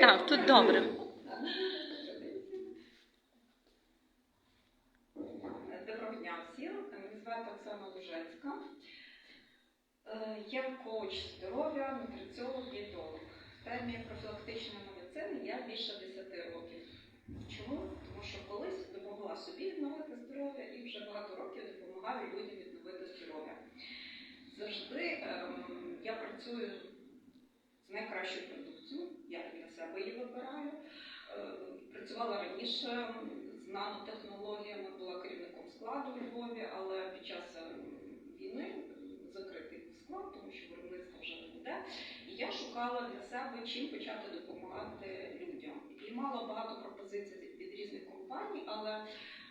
Так, тут добре. Доброго дня всім. Мене звати Оксана Лужецька. Е, Я коуч здоров'я, нутриціолог, дієтолог. В темі профілактичної медицини я більше 10 років. Чому? Тому що колись допомогла собі відновити здоров'я і вже багато років допомагаю людям відновити здоров'я. Завжди ем, я працюю з найкращою продукцією, я для себе її вибираю. Е, Працювала раніше з нанотехнологіями, була керівником складу у Львові, але під час е, війни закритий склад, тому що виробництво вже не буде. І я шукала для себе, чим почати допомагати людям. І мала багато пропозицій від різних компаній, але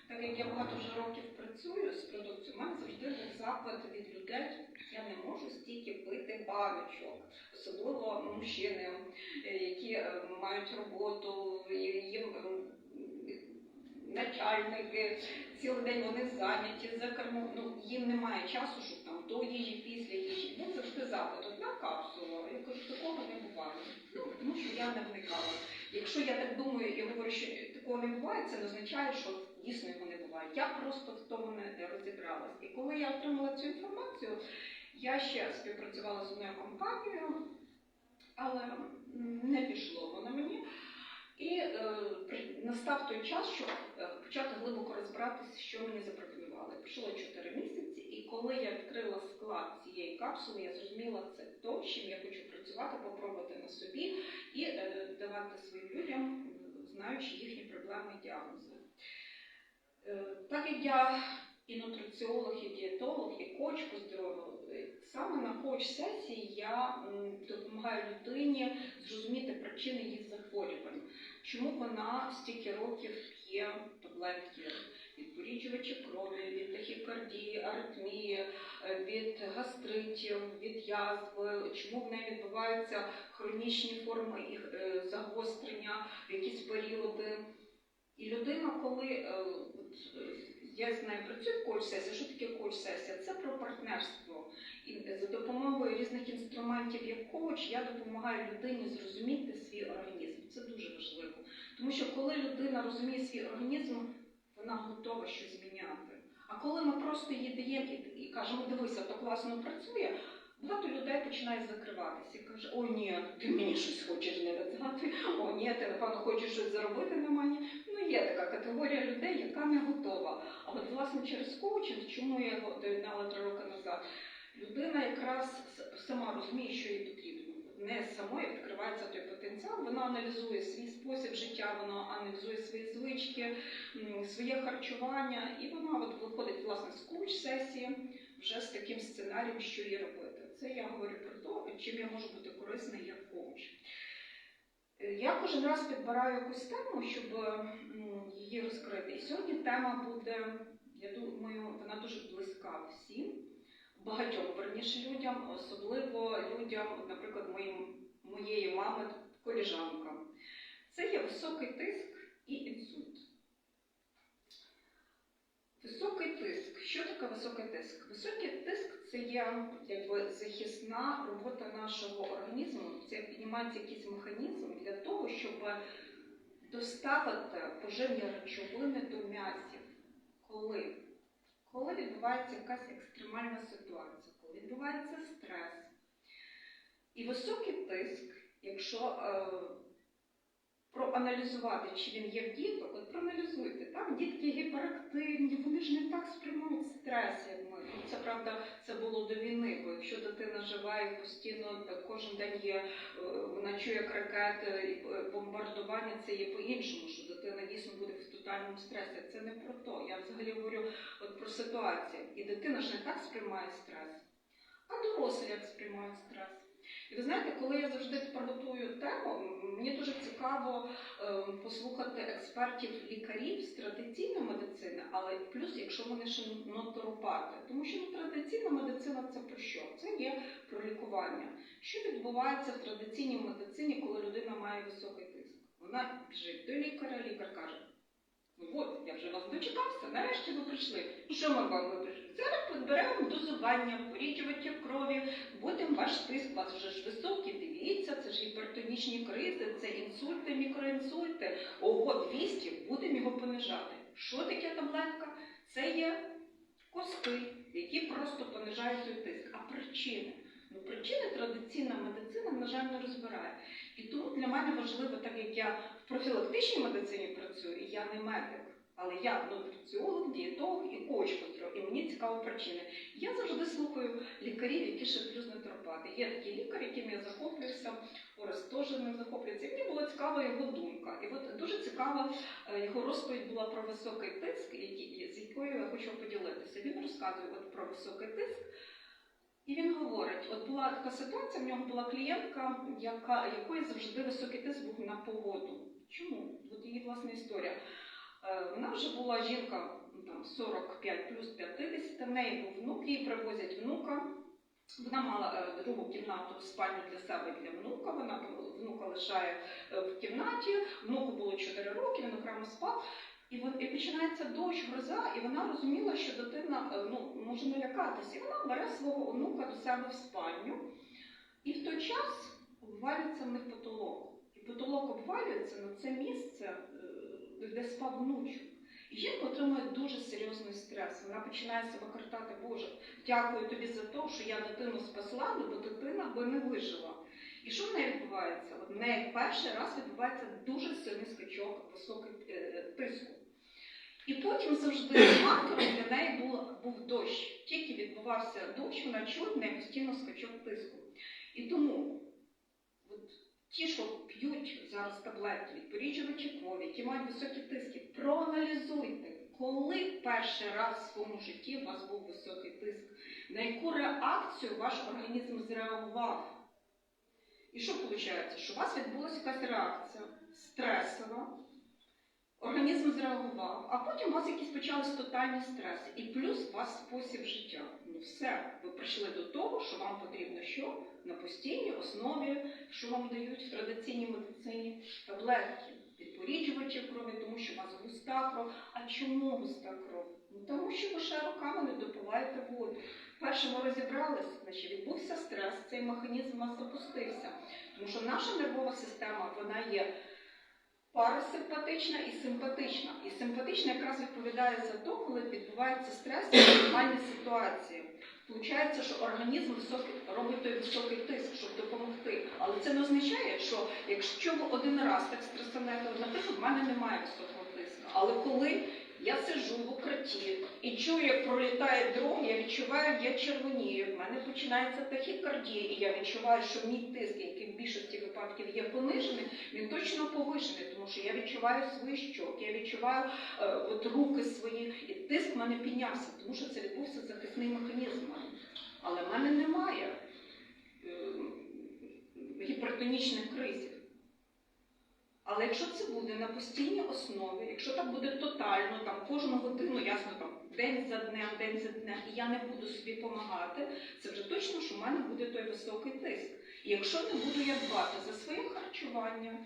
так як я багато вже років працюю з продукцією, у мене завжди був запит від людей. Я не можу стільки пити баночок, особливо мужчини, е, які е, мають роботу, їм е, начальники, цілий день вони зайняті за кермом. Ну їм немає часу, щоб там до їжі, після їжі. Ну завжди запит. Одна капсула. Я кажу, такого не буває. Ну тому що я не вникала. Якщо я так думаю і говорю, що такого не буває, це не означає, що дійсно його не буває. Я просто в тому не розібралась. І коли я отримала цю інформацію, я ще співпрацювала з одною компанією, але не пішло воно мені. І е, настав той час, щоб е, почати глибоко розбиратися, що мені запропонували. Пройшло 4 місяці, і коли я відкрила склад цієї капсули, я зрозуміла це то, чим я хочу працювати, попробувати на собі і е, давати своїм людям, знаючи їхні проблеми і діагнози. Як я і нутриціолог, і дієтолог, і коуч по здоров'ю, саме на коуч-сесії я допомагаю людині зрозуміти причини її захворювань. Чому вона стільки років п'є таблетки від поріджувача крові, від тахікардії, аритмії, е, від гастритів, від язви, чому в неї відбуваються хронічні форми їх е, загострення, якісь періоди. І людина, коли е, я з нею працюю в коуч-сесії, що таке коуч-сесія? Це про партнерство. І за допомогою різних інструментів як коуч я допомагаю людині зрозуміти свій організм. Це дуже важливо. Тому що коли людина розуміє свій організм, вона готова щось зміняти. А коли ми просто її даємо і, кажемо, дивися, то класно працює, багато людей починає закриватися і каже, о ні, ти мені щось хочеш не нав'язати, о ні, ти напевно хочеш щось заробити на мені. Категорія людей, яка не готова. А от власне через коучинг, чому я його доєднала три роки назад, людина якраз сама розуміє, що їй потрібно. В неї самої відкривається той потенціал, вона аналізує свій спосіб життя, вона аналізує свої звички, своє харчування, і вона от виходить власне з коуч-сесії вже з таким сценарієм, що їй робити. Це я говорю про те, чим я можу бути корисний як коуч. Я кожен раз підбираю якусь тему, щоб її розкрити. І сьогодні тема буде, я думаю, вона дуже близька всім, багатьом верніше людям, особливо людям, наприклад, моїм, моєї мами, коліжанкам. Це є високий тиск і інсульт. Високий тиск. Що таке високий тиск? Високий тиск це є якби захисна робота нашого організму. Це піднімається якийсь механізм для того, щоб доставити поживні речовини до м'язів. Коли? Коли відбувається якась екстремальна ситуація, коли відбувається стрес. І високий тиск, якщо е, проаналізувати, чи він є в діток, от проаналізуйте, там дітки гіперактивні, вони ж не так сприймають стрес, як ми. Ну, Це правда, це було до війни, бо якщо дитина живе і постійно так, кожен день є, е, вона чує крикети і е, бомбардування, це є по-іншому, що дитина дійсно буде в тотальному стресі. Це не про то. Я взагалі говорю от про ситуацію. І дитина ж не так сприймає стрес, а дорослі як сприймають стрес. І ви знаєте, коли я завжди приготую тему, мені дуже цікаво е, послухати експертів лікарів з традиційної медицини, але плюс, якщо вони ще натуропати. Тому що ну, традиційна медицина це про що? Це є про лікування. Що відбувається в традиційній медицині, коли людина має високий тиск? Вона біжить до лікаря, лікар каже. Ну от, я вже вас дочекався, нарешті ви прийшли. Що ми вам ви прийшли? Зараз підберемо дозування, поріджувачів крові, будемо ваш тиск, у вас вже ж високий, дивіться, це ж гіпертонічні кризи, це інсульти, мікроінсульти. Ого, 200, будемо його понижати. Що таке таблетка? Це є кости, які просто понижають той тиск. А причини? Ну, причини традиційна медицина, на жаль, не розбирає. І тому для мене важливо, так як я в профілактичній медицині працюю, і я не медик, але я нутриціолог, дієтолог і коуч по і мені цікаво причини. Я завжди слухаю лікарів, які ще плюс натуропати. Є такі лікарі, яким я захоплююся, Орес теж ним захоплюється. І мені була цікава його думка. І от дуже цікава е, його розповідь була про високий тиск, з якою я хочу поділитися. Він розказує от про високий тиск. І він говорить: от була така ситуація, в нього була клієнтка, яка, якої завжди високий тиск був на погоду. Чому? От її власна історія. Е, Вона вже була жінка ну, там, 45 плюс 50, в неї був внук, їй привозять внука. Вона мала е, другу кімнату спальню для себе і для внука. Вона внука лишає е, в кімнаті. Внуку було 4 роки, він окремо спав. І, і починається дощ, гроза, і вона розуміла, що дитина е, ну, може налякатися. І вона бере свого онука до себе в спальню. І в той час обвалюється в них потолок. І потолок обвалюється на це місце, е, де спав внучок. Жінка отримує дуже серйозний стрес. Вона починає себе картати, Боже, дякую тобі за те, що я дитину спасла, бо дитина би не вижила. І що в неї відбувається? В неї перший раз відбувається дуже сильний скачок високий е, тиску. І потім завжди маркером для неї був, був дощ. Тільки відбувався дощ, вона чує в неї постійно скачок тиску. І тому ті, що п'ють зараз таблетки, відпоріджувачі крові, які мають високі тиски, проаналізуйте, коли перший раз в своєму житті у вас був високий тиск, на яку реакцію ваш організм зреагував. І що виходить? Що у вас відбулася якась реакція стресова, організм зреагував, а потім у вас якісь почались тотальні стреси. І плюс у вас спосіб життя. Ну все, ви прийшли до того, що вам потрібно що? На постійній основі, що вам дають в традиційній медицині таблетки, відпоріджувачі крові, тому що у вас густа кров. А чому густа кров? Ну тому що ви ще роками не допиваєте воду. Перше ми розібралися, значить відбувся стрес, цей механізм запустився. Тому що наша нервова система вона є парасимпатична і симпатична. І симпатична якраз відповідає за те, коли відбувається стрес і нормальні ситуації. Получається, що організм високий, робить той високий тиск, щоб допомогти. Але це не означає, що якщо ви один раз так стресанете, наприклад, в мене немає високого тиску. Але коли я сиджу в укритті і чую, як пролітає дрон, я відчуваю, я червонію, в мене починається тахікардія, і я відчуваю, що мій тиск, який в більшості випадків є понижений, він точно повишений, тому що я відчуваю свої щоки, я відчуваю е, от руки свої, і тиск в мене піднявся, тому що це відбувся захисний механізм. Але в мене немає е, гіпертонічних кризів. Але якщо це буде на постійній основі, якщо так буде тотально, там кожну годину, ясно, там день за днем, день за днем, і я не буду собі допомагати, це вже точно, що в мене буде той високий тиск. І якщо не буду я дбати за своє харчуванням,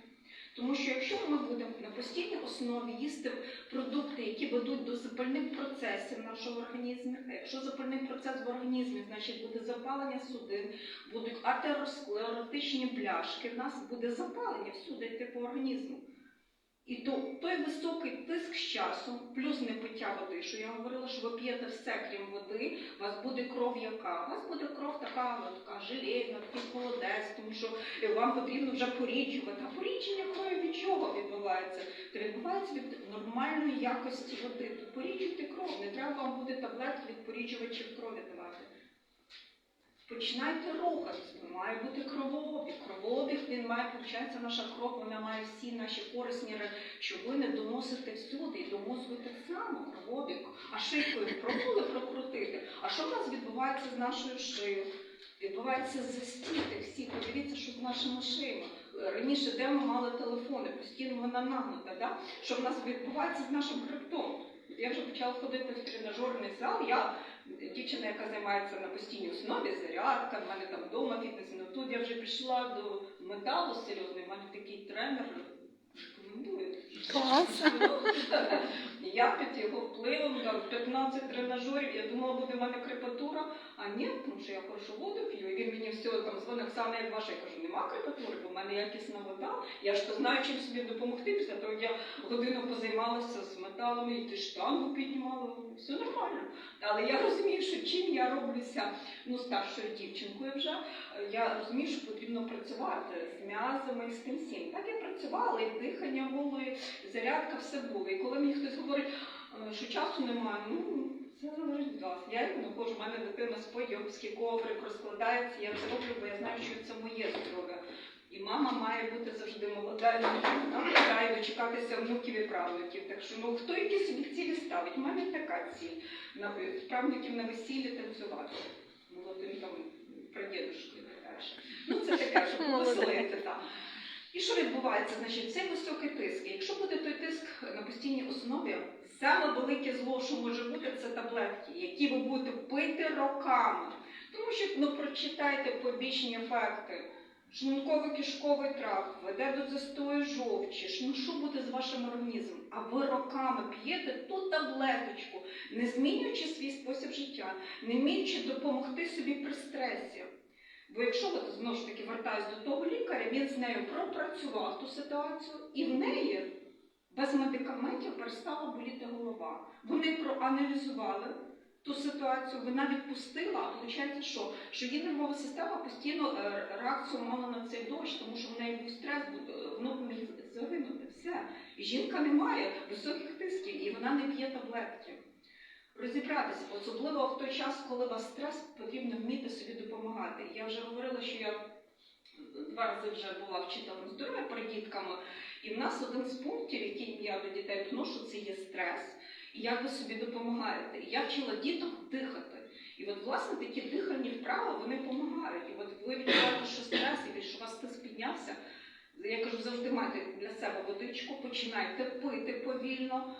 тому що якщо ми будемо на постійній основі їсти продукти, які ведуть до запальних процесів нашого організму, а якщо запальний процес в організмі, значить буде запалення судин, будуть атеросклеротичні пляшки, в нас буде запалення всюди типу організму. І то, той високий тиск з часом, плюс непиття води, що я говорила, що ви п'єте все, крім води, у вас буде кров яка? У вас буде кров така, ну, така желейна, такий холодець, тому що вам потрібно вже поріджувати. А порідження крові від чого відбувається? Та відбувається від нормальної якості води. То поріджуйте кров, не треба вам буде таблетки від поріджувачів крові. Починайте рухатися, має бути кровообіг. Кровообіг він має, виходить, наша кров, вона має всі наші корисні речовини доносити всюди, і до мозку так само кровообіг. А шийкою пробували прокрутити. А що в нас відбувається з нашою шиєю? Відбувається застіти всі. Подивіться, що з нашими шиями. Раніше, де ми мали телефони, постійно вона нагнута, да? що в нас відбувається з нашим хребтом. Я вже почала ходити в тренажерний зал. Я дівчина, яка займається на постійній основі, зарядка, в мене там вдома фітнес. Ну тут я вже прийшла до металу серйозний, в мене такий тренер рекомендує. Клас. Я під його впливом там 15 тренажерів, я думала, буде в мене крепатура, а ні, тому що я хорошу воду п'ю, і він мені все там дзвонив саме як ваше, я кажу, нема крепатури, бо в мене якісна вода. Я ж то знаю, чим собі допомогти. Після того я годину позаймалася з металами, і ти штангу піднімала, все нормально. Але я розумію, що чим я роблюся ну, старшою дівчинкою вже, я розумію, що потрібно працювати з м'язами і з тим всім. Так я працювала, і дихання було, і зарядка, все було. І коли мені хтось говорить, е, що часу немає, ну це залежить від вас. Я як не в мене дитина спить, йобський коврик розкладається, я це роблю, бо я знаю, що це моє здоров'я. І мама має бути завжди молода, і дочекатися внуків і правнуків. Так що ну хто які собі цілі ставить? У мене така ціль на правнуків на весіллі танцювати. Молодим там так. Ну це таке, щоб повеселити. так. І що відбувається? Значить, цей високий тиск. Якщо буде той тиск на постійній основі, саме велике зло, що може бути, це таблетки, які ви будете пити роками. Тому що ну прочитайте побічні ефекти. Шлунково-кишковий тракт веде до застою жовчі. Ну що буде з вашим організмом? А ви роками п'єте ту таблеточку, не змінюючи свій спосіб життя, не вміючи допомогти собі при стресі. Бо якщо от знову ж таки вертаюсь до того лікаря, він з нею пропрацював ту ситуацію, і в неї без медикаментів перестала боліти голова. Вони проаналізували ту ситуацію, вона відпустила, а виходить, що? Що її нервова система постійно е, реакцію мала на цей дощ, тому що в неї був стрес, е, воно міг загинути. Все. Жінка не має високих тисків, і вона не п'є таблетки. Розібратися, особливо в той час, коли вас стрес, потрібно вміти собі допомагати. Я вже говорила, що я два рази вже була вчителем здоров'я перед дітками, і в нас один з пунктів, який я до дітей вношу, це є стрес. І як ви собі допомагаєте. Я вчила діток дихати. І от, власне, такі дихальні вправи вони допомагають. І от ви відчуваєте, що стрес, і що у вас тиск піднявся. Я кажу, завжди майте для себе водичку, починайте пити повільно,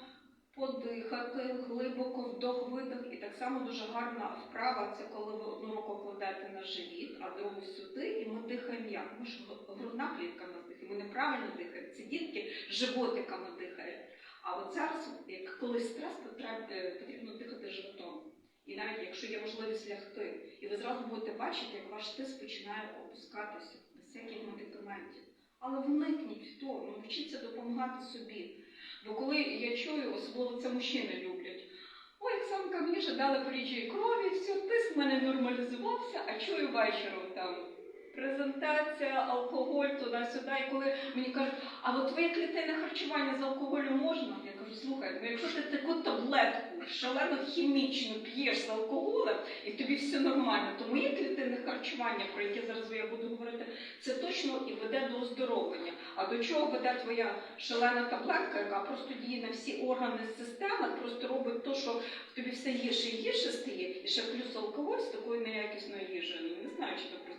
подихати глибоко, вдох, видох. І так само дуже гарна вправа це коли ви одну руку кладете на живіт, а другу сюди, і ми дихаємо як? Ми ж грудна клітка нас дихає, ми неправильно дихаємо. Ці дітки животиками дихають. А от зараз, як коли стрес, то е, потрібно дихати животом. І навіть якщо є можливість лягти, і ви зразу будете бачити, як ваш тиск починає опускатися без всяких медикаментів. Але вникніть в то, навчіться допомагати собі. Бо коли я чую, особливо це мужчини люблять. Ой, Оксанка, мені ж дали поріджої крові, все, тиск в мене нормалізувався, а чую вечором там презентація, алкоголь, туди-сюди. І коли мені кажуть, а от твоє клітинне харчування з алкоголю можна? Я кажу, слухай, ну якщо ти таку таблетку шалено хімічну п'єш з алкоголем, і тобі все нормально, то моє клітинне харчування, про яке зараз я буду говорити, це точно і веде до оздоровлення. А до чого веде твоя шалена таблетка, яка просто діє на всі органи системи, просто робить те, що в тобі все гірше і гірше стає, і ще плюс алкоголь з такою неякісною їжею. Ну, не знаю, чи здоров'я.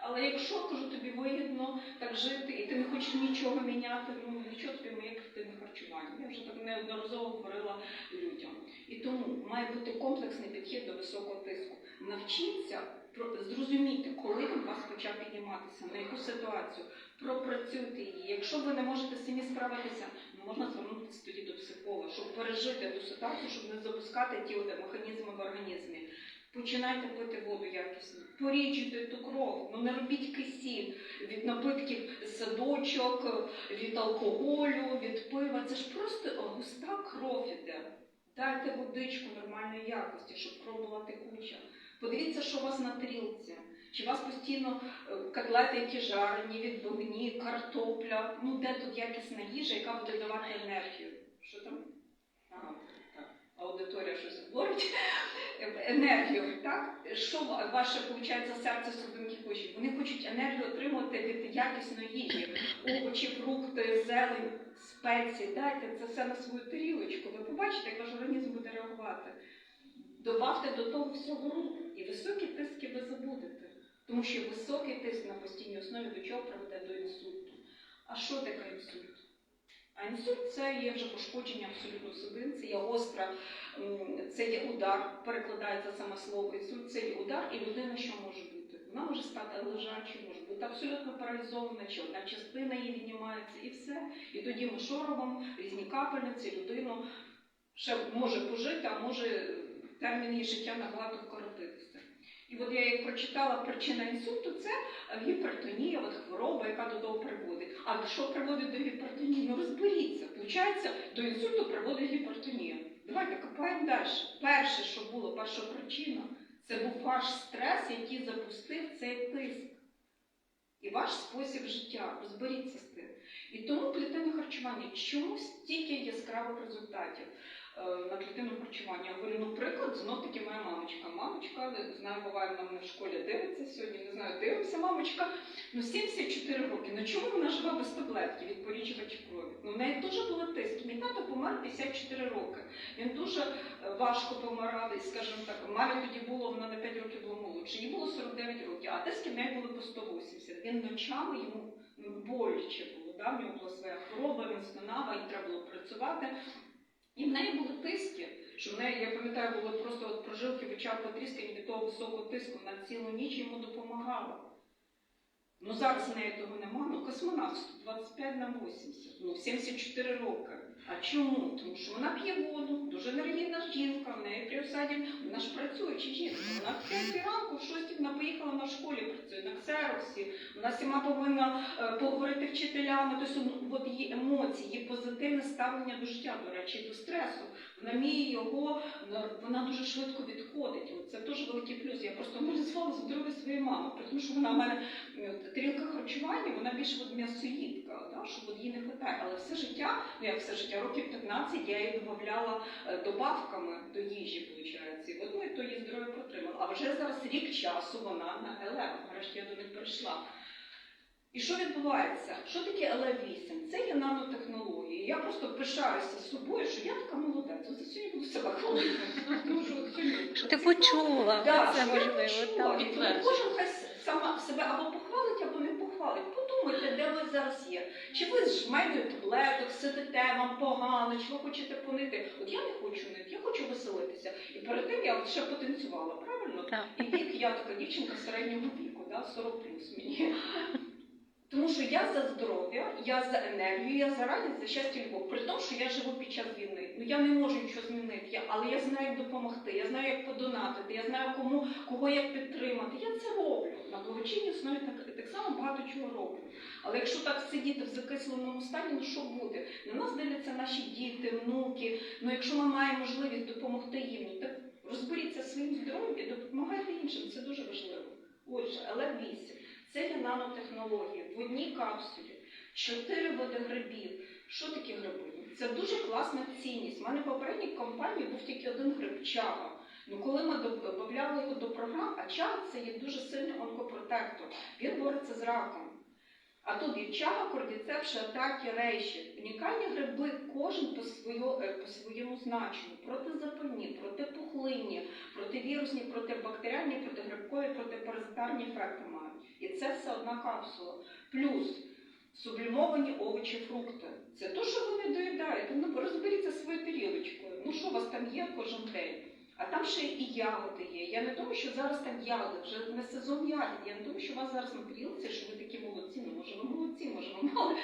Але якщо кажу, тобі вигідно так жити, і ти не хочеш нічого міняти, ну нічого тобі моє клітинне харчування. Я вже так неодноразово говорила людям. І тому має бути комплексний підхід до високого тиску. Навчіться зрозуміти, коли у вас почав підніматися, на яку ситуацію, пропрацюйте її. Якщо ви не можете самі справитися, ну, можна звернутися тоді до психолога, щоб пережити ту ситуацію, щоб не запускати ті механізми в організмі. Починайте пити воду якісно, поріджуйте ту кров, ну не робіть кисіль від напитків садочок, від алкоголю, від пива. Це ж просто густа кров іде. Дайте водичку нормальної якості, щоб кров була текуча. Подивіться, що у вас на тарілці. Чи у вас постійно е, котлети, які жарені, від вогні, картопля? Ну де тут якісна їжа, яка буде давати енергію? Що там? Аудиторія щось говорить. Енергію, так? Що ваше, виходить, серце судинки хочуть? Вони хочуть енергію отримувати від якісної їжі. Овочі, фрукти, зелень, спеції. Дайте це все на свою тарілочку. Ви побачите, як ваш організм буде реагувати. Добавте до того всього рук. І високі тиски ви забудете. Тому що високий тиск на постійній основі до чого приведе до інсульту. А що таке інсульт? А інсульт це є вже пошкодження абсолютно судин, це є гостра, це є удар, перекладається саме слово інсульт, це є удар, і людина що може бути? Вона може стати лежачою, може бути абсолютно паралізована, чи одна частина її віднімається, і все. І тоді ми що робимо? Різні капельниці, людину ще може пожити, а може термін її життя набагато вкоротитися. І от я як прочитала причина інсульту, це е, гіпертонія, от хвороба, яка до того приводить. А що приводить до гіпертонії? Ну розберіться. Получається, до інсульту приводить гіпертонія. Давайте копаємо далі. Перше, що було, перша причина, це був ваш стрес, який запустив цей тиск. І ваш спосіб життя. Розберіться з тим. І тому клітинне харчування чомусь стільки яскравих результатів на клітинному харчуванні. Я говорю, ну приклад, знов таки моя мамочка. Мамочка, знаю, буває вона в школі дивиться сьогодні, не знаю, дивимося, мамочка. Ну 74 роки. Ну чому вона живе без таблетки від порічувача крові? Ну в неї дуже було тиск. Мій тато помер 54 роки. Він дуже е, важко помирав, скажімо так, мамі тоді було, вона на 5 років була молодше, їй було 49 років, а тиски в неї були по 180. Він ночами йому боляче було, да? в нього була своя хвороба, він стонав, їй треба було працювати. І в неї були тиски, що в неї, я пам'ятаю, були просто от прожилки в очах потріскані від того високого тиску, вона цілу ніч йому допомагала. Ну зараз в неї того нема. Ну космонавт 125 на 80, ну 74 роки. А чому? Тому що вона п'є воду, дуже енергійна жінка, в неї при осаді, вона ж працююча жінка. Вона в 5 ранку, в 6 вона поїхала на школі, працює на ксероксі. Вона сама повинна е, поговорити вчителями, тобто ну, от її емоції, її позитивне ставлення до життя, до речі, до стресу. Вона вміє його, вона- дуже швидко відходить. Це дуже великий плюс. Я просто за здоров'я своєї мами, тому що вона в мене е, тарілка харчування, вона більше м'ясоїдка, да, що їй не вистачає. Але все життя, ну як все життя, років 15 я її додавала е, добавками до їжі, виходить. І от, ну, і то її здоров'я протримала. А вже зараз рік часу вона на ЕЛЕВ. Нарешті я до них перейшла. І що відбувається? Що таке ЛФ-8? Це є нанотехнології. Я просто пишаюся собою, що я така молодець. Оце сьогодні буду себе хвалити. Тому що ти почула? Це що я почула. так. Кожен хай сама себе або похвалить, або не похвалить. Подумайте, де ви зараз є. Чи ви з меню таблеток сидите, вам погано, чи ви хочете понити? От я не хочу нити, я хочу веселитися. І перед тим я от ще потанцювала, правильно? Так. І вік я така дівчинка середнього віку, да, 40 плюс мені. Тому що я за здоров'я, я за енергію, я за радість, за щастя, любов. При тому, що я живу під час війни. Ну я не можу нічого змінити, але я знаю, як допомогти, я знаю, як подонатити, я знаю, кому кого як підтримати. Я це роблю. На благочинній основі так, так само багато чого роблю. Але якщо так сидіти в закисленому стані, ну що буде? На нас дивляться наші діти, внуки. Ну якщо ми маємо можливість допомогти їм, ну так розберіться своїм здоров'ям і допомагайте іншим. Це дуже важливо. Отже, ЛФ-8. Це є нанотехнології в одній капсулі, чотири види грибів. Що таке гриби? Це дуже класна цінність. У мене в попередній компанії був тільки один гриб чага. Ну, коли ми додавали його до програм, а чага це є дуже сильний онкопротектор. Він бореться з раком. А тут є чага, кордіцеп, шатаки, рейші. Унікальні гриби, кожен по, свою, е, по своєму значенню. Протизапальні, протипухлинні, противірусні, протибактеріальні, протигрибкові, протипаразитарні ефекти мають. І це все одна капсула. Плюс сублімовані овочі, фрукти. Це то, що ви не доїдаєте. Ну розберіться своєю тарілочкою. Ну що у вас там є кожен день? А там ще і ягоди є. Я не тому, що зараз там ягоди, вже не сезон ягід. Я не тому, що у вас зараз на що ви такі молодці. Ну може ви молодці, може ви мали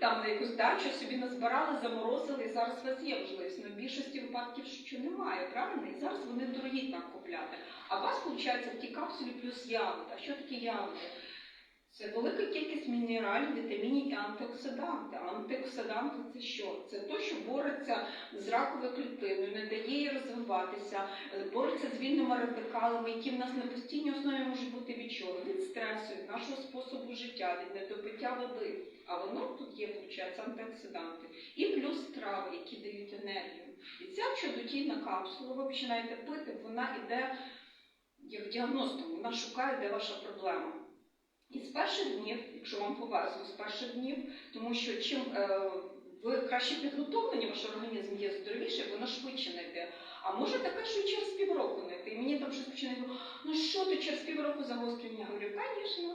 там на якусь дачу собі назбирали, заморозили, і зараз у вас є можливість. Ну, в більшості випадків що немає, правильно? І зараз вони дорогі так купляти. А у вас виходить в тій капсулі плюс ягоди. А що таке ягоди? Це велика кількість мінералів, вітамінів і антиоксиданти. Антиоксиданти це що? Це то, що бореться з раковою клітиною, не дає їй розвиватися, е, бореться з вільними радикалами, які в нас на постійній основі можуть бути від чого? Від стресу, від нашого способу життя, від недопиття води. А воно тут є, виходить, антиоксиданти. І плюс трави, які дають енергію. І ця чудотійна капсула, ви починаєте пити, вона йде як діагностом, вона шукає, де ваша проблема. І з перших днів, якщо вам повезло, з перших днів, тому що чим е, ви краще підготовлені, ваш організм є здоровіший, воно швидше не йде. А може таке, що через півроку не йти. І мені там щось починає говорити, ну що ти через півроку загострення? Говорю, звісно,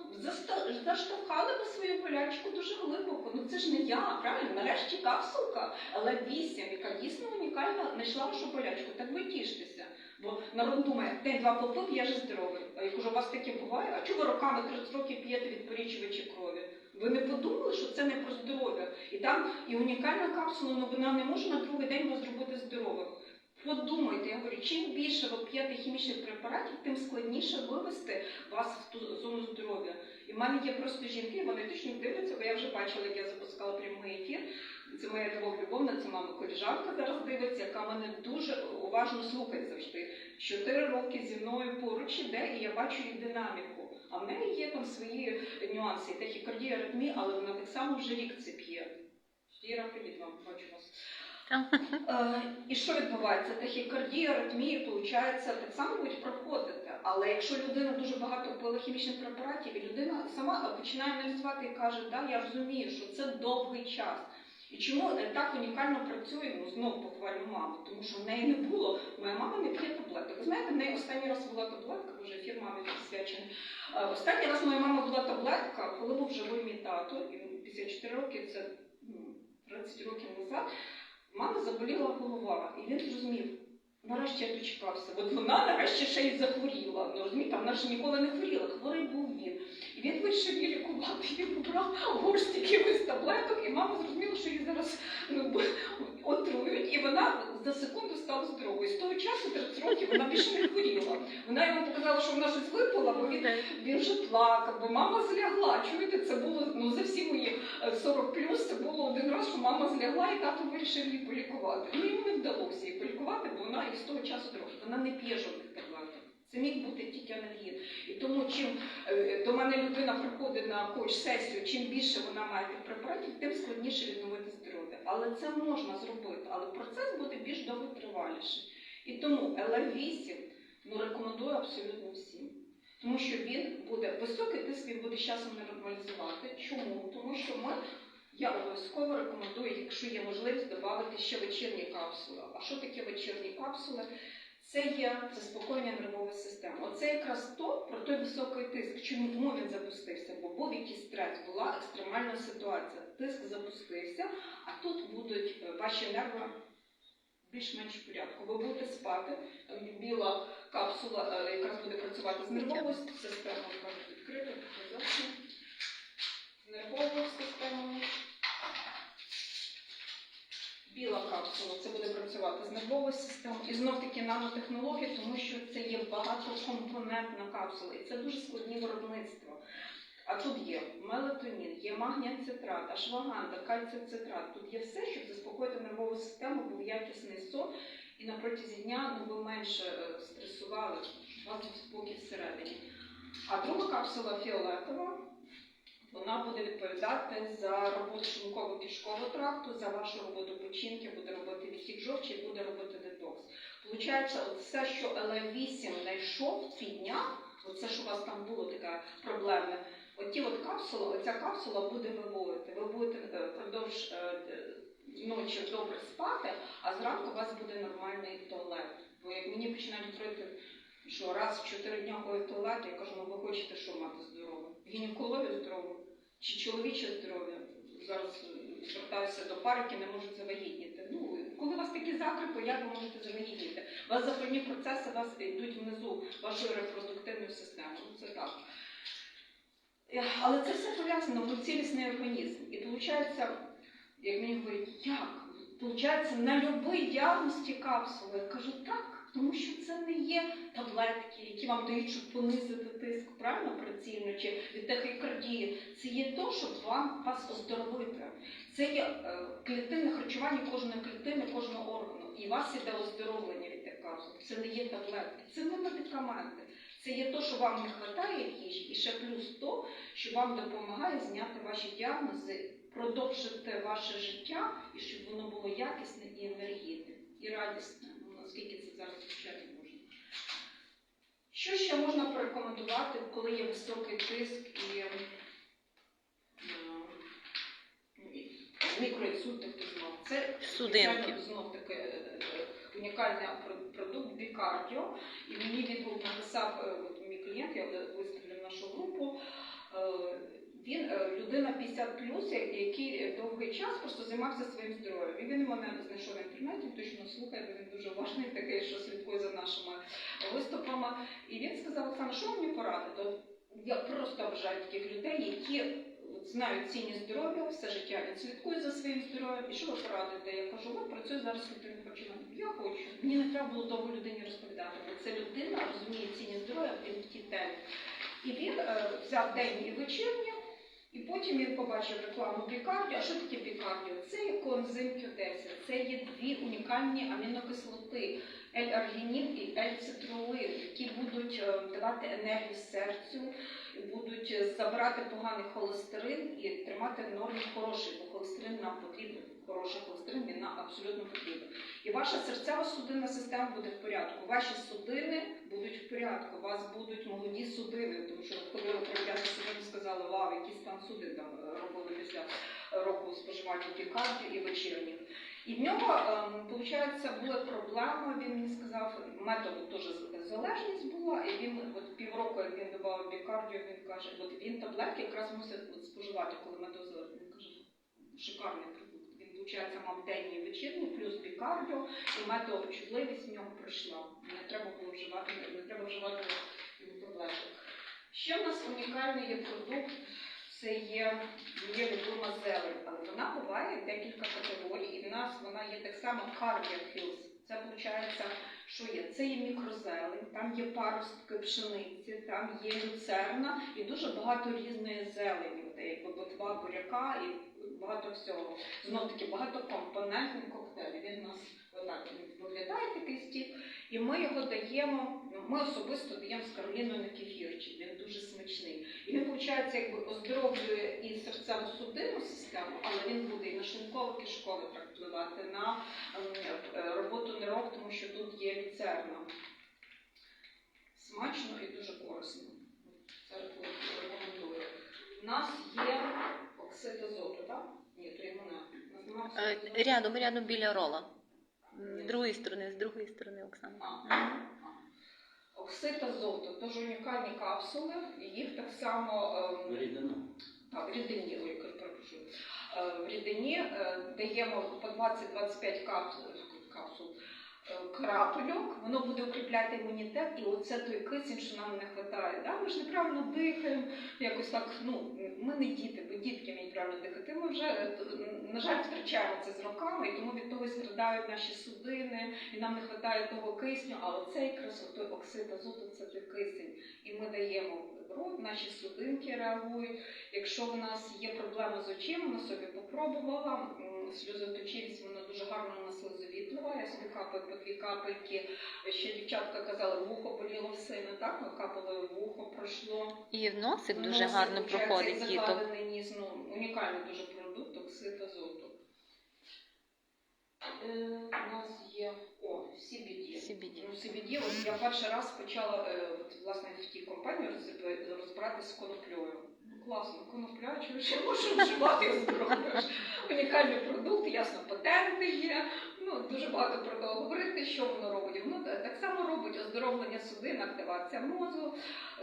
заштовхали ви свою болячку дуже глибоко. Ну це ж не я, правильно? Нарешті капсулка, але вісім, яка дійсно унікальна, знайшла вашу болячку. Так ви тіштеся. Бо народ думає, день-два попив, я ж здоровий. А як уже у вас таке буває, а чого ви роками 30 років п'єте від порічувачі крові? Ви не подумали, що це не про здоров'я? І там і унікальна капсула, але вона не може на другий день вас зробити здоровим. Подумайте, я говорю, чим більше ви п'єте хімічних препаратів, тим складніше вивести вас в ту зону здоров'я. І в мене є просто жінки, вони точно дивляться, бо я вже бачила, як я запускала прямий ефір. Це моя двох любовна, це мама коліжанка зараз дивиться, яка мене дуже уважно слухає завжди. Чотири роки зі мною поруч іде, і я бачу її динаміку. А в неї є там свої нюанси, тахікардія, аритмія, але вона так само вже рік це п'є. Іра, привіт вам, бачу вас. Е, І що відбувається? Тахікардія, аритмія, виходить, так само будуть проходити. Але якщо людина дуже багато пила хімічних препаратів, і людина сама починає аналізувати і каже, да, я розумію, що це довгий час. І чому е, так унікально працюємо, знову похвалю маму, тому що в неї не було, моя мама не п'є таблеток. Ви знаєте, в неї останній раз була таблетка, вже ефір мамі присвячений. Е, Останній раз моя мама була таблетка, коли був живий мій тато, і 54 роки, це ну, 30 років назад. Мама заболіла голова, і він зрозумів, нарешті я дочекався. От вона нарешті ще й захворіла. Ну розумієте, вона ж ніколи не хворіла, хворий був він. І він вирішив її лікувати. Він побрав горсть якихось таблеток, і мама зрозуміла, що її зараз ну, отрують, і вона за секунду стала здоровою. З того часу, 30 років, вона більше не хворіла. Вона йому показала, що вона щось випила, бо він він вже плакав, бо мама злягла. Чуєте, це було ну за всі мої е, 40 плюс. Це було один раз, що мама злягла, і тато вирішив її полікувати. Ну йому не вдалося її полікувати, бо вона і з того часу здорова. Вона не п'є жодних таблеток. Це міг бути тільки анальгін. І тому, чим е, до мене людина приходить на коуч сесію, чим більше вона має тих препаратів, тим складніше відновити здоров'я. Але це можна зробити, але процес буде більш довготриваліший. І тому ЛР8 ну, рекомендую абсолютно всім. Тому що він буде високий тиск, він буде часом не нормалізувати. Чому? Тому що ми, я обов'язково рекомендую, якщо є можливість, додати ще вечірні капсули. А що таке вечірні капсули? Це є заспокоєння нервової системи. Оце якраз то про той високий тиск. Чому він запустився? Бо був якийсь стрес, була екстремальна ситуація. Тиск запустився, а тут будуть е, ваші нерви більш-менш в порядку. Ви будете спати, біла капсула е, якраз буде працювати з нервовою системою, відкрито, показати. З нервовою системою. Біла капсула, це буде працювати з нервовою системою. І знов таки нанотехнології, тому що це є багатокомпонентна капсула, і це дуже складні виробництва. А тут є мелатонін, є магніоцитрат, ашваганда, кальцioцитрат. Тут є все, щоб заспокоїти нервову систему, був якісний сон, і на протязі дня ну, ви менше е, стресували, вас спокій всередині. А друга капсула фіолетова, вона буде відповідати за роботу шлунково-кишкового тракту, за вашу роботу печінки, буде робити відтік жовчі буде робити детокс. Получається, от все, що ЛМ8 знайшов підняв, оце, що у вас там було таке проблемне, оті от капсули, оця капсула буде виводити. Ви будете е, впродовж е, ночі добре спати, а зранку у вас буде нормальний туалет. Бо як мені починають говорити, що раз в 4 дні ходить туалет, я кажу, ну ви хочете що мати здорове? Гінекологію здорову чи чоловіче здоров'я? Зараз звертаюся до пар, які не можуть завагітніти. Ну, коли у вас такі закрипи, як ви можете завагітніти? У вас запальні процеси у вас йдуть внизу вашої репродуктивної системи. Ну, це так. Е, Але це все пов'язано в цілісний організм. І виходить, як мені говорять, як? Получається, на будь-який діагноз капсули. Я кажу, так, тому що це не є таблетки, які вам дають, щоб понизити тиск, правильно, прицільно, чи від тахікардії. Це є то, щоб вам вас оздоровити. Це є е, клітинне харчування кожної клітини, кожного органу. І у вас іде оздоровлення від тих капсул. Це не є таблетки, це не медикаменти. Це є то, що вам не вистачає в їжі, і ще плюс то, що вам допомагає зняти ваші діагнози, продовжити ваше життя, і щоб воно було якісне і енергійне, і радісне, ну, наскільки це зараз звучати можна. Що ще можна порекомендувати, коли є високий тиск і, е, ну, і мікроінсульт, хто знав? Це знов таки е, е, унікальний продукт Бікардіо. І мені відгук написав е, от мій клієнт, я виставлю нашу групу. Е, Він е, людина 50 плюс, який довгий час просто займався своїм здоров'ям. І він мене знайшов в інтернеті, точно слухає, бо він дуже уважний, такий, що слідкує за нашими виступами. І він сказав, Оксана, що мені порадити? Я просто обожаю таких людей, які знають цінність здоров'я, все життя він слідкує за своїм здоров'ям. І що ви порадите? Я кажу, от працюю зараз фітним починаю. Я хочу. Мені не треба було довго людині розповідати, бо це людина розуміє цінність здоров'я в тій темі. І він е, взяв день і вечірнє, і потім він побачив рекламу бікардіо. А що таке пікардіо? Це є коензим Q10. Це є дві унікальні амінокислоти L-аргінін і L-цитрулин, які будуть е, давати енергію серцю, будуть забирати поганий холестерин і тримати в нормі хороший, бо холестерин нам потрібен. Хороший холестерин нам абсолютно потрібен. І ваша серцева судинна система буде в порядку. Ваші судини будуть в порядку. У вас будуть молоді судини, тому що ви проведете судину, сказали, вау, судин там е, робили після року споживання пікардію і вечірніх. І в нього, виходить, була проблема, він мені сказав, метод теж залежність була, і він от півроку, як він додав бікардію, він каже, от він таблетки якраз мусить споживати, коли метозалежність. Він каже, шикарний продукт. Виходить, мав день і вечірній, плюс бікардіо, і метеочутливість в нього пройшла. Не треба було вживати, не треба вживати таблеток. Ще в нас унікальний є продукт, це є, є відома зелень, але вона буває декілька категорій, і в нас вона є так само Cardiac Це виходить, що є? Це є мікрозелень, там є паростки пшениці, там є люцерна і дуже багато різної зелені, якби ботва буряка і багато всього. Знов таки багатокомпонентний коктейль. Він у нас отак виглядає такий стік. І ми його даємо, ну, ми особисто даємо з Кароліною на кефірчик, він дуже смачний. І він, виходить, якби оздоровлює і серцево-судинну систему, але він буде і на шлунково-кишкове так впливати, на ем, е, роботу нирок, тому що тут є люцерна. Смачно і дуже корисно. Це рекомендую. У нас є оксид азоту, так? Ні, то його не. У нас немає Е. Рядом, рядом біля рола. З другої сторони, з другої сторони, Оксана. А, а. Оксид азоту, теж унікальні капсули, їх так само ем, Рідина. так, в рідині, ой, перепрошую. Е, В рідині е, даємо по 20-25 капсул, капсул крапельок, воно буде укріпляти імунітет, і оце той кисень, що нам не вистачає. Да? Ми ж неправильно дихаємо, якось так, ну, ми не діти, бо дітки вміють правильно дихати. Ми вже, е, на жаль, втрачаємо це з роками, і тому від того страдають наші судини, і нам не вистачає того кисню, а оцей якраз той оксид азоту це той кисень. І ми даємо в наші судинки реагують. Якщо в нас є проблеми з очима, вона собі попробувала. Сльозоточивість, вона дуже гарно на сльозові впливає. Я собі капаю по дві капельки. Ще дівчатка казали, вухо боліло в сина, так? Ми капали вухо, пройшло. І в носик дуже Носик, гарно проходить цей закладений ніс, ну, унікальний дуже продукт, оксид азоту. Е, у нас є о, CBD. CBD. Ну, CBD, от я перший раз почала е, от, власне в тій компанії розб- розбиратися з коноплею. Ну, Класно, конопля, чого ще можу вживати здоров'я. Унікальний продукт, ясно, патенти є. Ну, дуже багато про то говорити, що воно робить. Воно та- так само робить оздоровлення судин, активація мозку.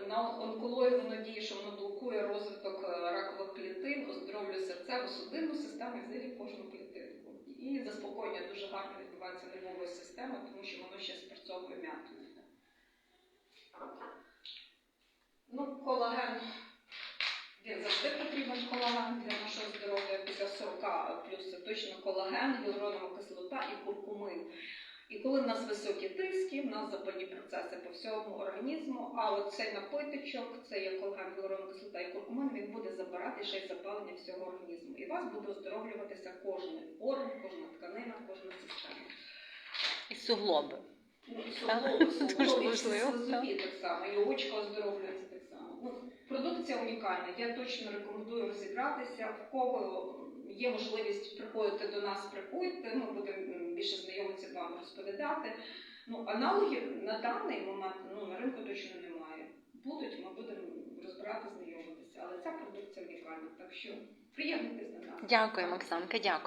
На онкологію воно діє, що воно блокує розвиток е, ракових клітин, оздоровлює серцеву судинну систему і взагалі кожну клітинку. І заспокоєння дуже гарно відбувається нервової системи, тому що воно ще спрацьовує м'яту. Ну, колаген. Він завжди потрібен колаген для нашого здоров'я після 40 плюс це точно колаген, гіалуронова кислота і куркумин. І коли в нас високі тиски, в нас запальні процеси по всьому організму, а от цей напиточок, це є гіалуронова кислота і куркумин, він буде забирати ще й запалення всього організму. І у вас буде оздоровлюватися кожен орган, кожна тканина, кожна система. І суглоби. Ну, суглоби, суглоби, важливо, так само, і очка оздоровлюється так само. Ну, продукція унікальна. Я точно рекомендую розібратися. В кого є можливість приходити до нас, приходьте. Ми будемо більше знайомитися вам розповідати. Ну, аналогів на даний момент ну, на ринку точно немає. Будуть, ми будемо розбирати, знайомитися. Але ця продукція унікальна. Так що приєднуйтесь до нас. Дякую, Оксанка, дякую.